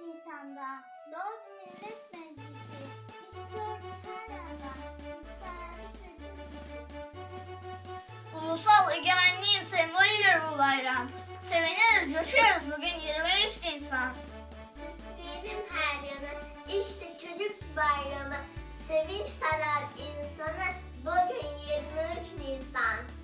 Nisan'da doğdu millet meclisi. İşte orada her sesi. Ulusal egemenliğin sembolüdür bu bayram. Seviniriz, coşuyoruz bugün 23 Nisan. Süsleyelim her yanı. İşte çocuk bayramı. Sevinç sarar insanı. Bugün 23 Nisan.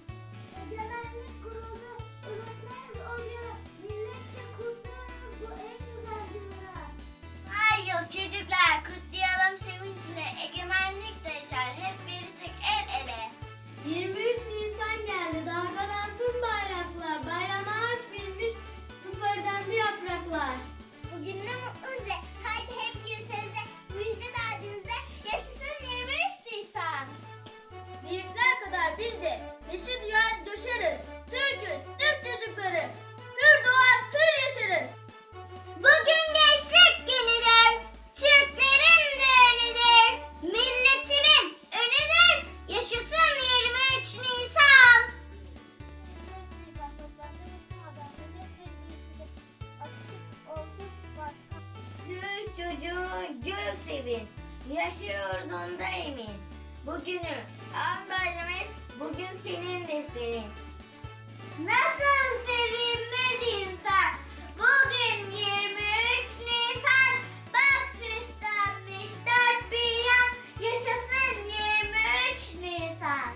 De neşe duyar coşarız. Türk'üz, Türk çocukları. Hür doğar, hür yaşarız. Bugün gençlik günüdür. Türklerin düğünüdür. Milletimin önüdür. Yaşasın 23 Nisan. 23 Nisan toplantıda bütün adamları hep değişmeyecek. Atatürk oldu başkan. Gül çocuğu gül sevin, yaşıyordun da emin. Bugünü an et, bugün senindir senin. Nasıl sevinmedin sen? Bugün 23 Nisan. Bak süslenmiş dört bir yan. Yaşasın 23 Nisan.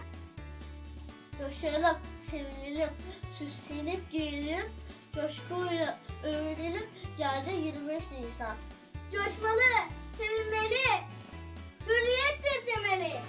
Coşalım, sevinelim, süslenip giyinelim, coşkuyla övünelim. Geldi 25 Nisan. Coşmalı, sevinmeli, hürriyettir bugün